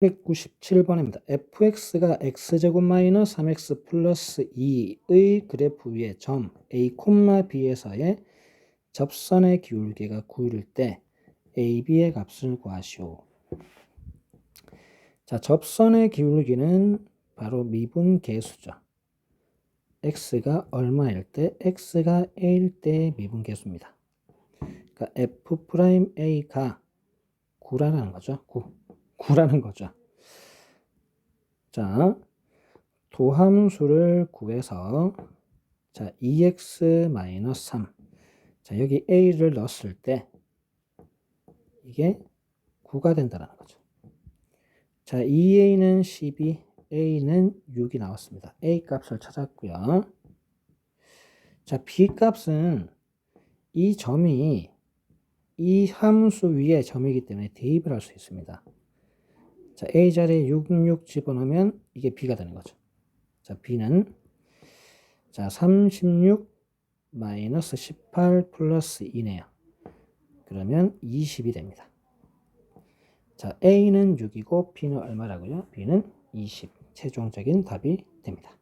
197번입니다. fx가 x제곱 마이너스 3x 플러스 2의 그래프 위에 점 a, b에서의 접선의 기울기가 9일 때 ab의 값을 구하시오. 자, 접선의 기울기는 바로 미분 계수죠. x가 얼마일 때 x가 a일 때 미분 계수입니다. 그러니까 f'a가 9라는 거죠. 9. 9라는 거죠. 자, 도함수를 구해서 자, 2x-3 자, 여기 a를 넣었을 때 이게 9가 된다는 거죠. 자, 2a는 12, a는 6이 나왔습니다. a 값을 찾았고요. 자, b 값은 이 점이 이 함수 위에 점이기 때문에 대입을 할 수 있습니다. 자, a 자리에 66 집어넣으면 이게 b가 되는 거죠. 자, b는 자, 36 마이너스 18 플러스 2네요. 그러면 20이 됩니다. 자, a는 6이고 b는 얼마라고요? b는 20. 최종적인 답이 됩니다.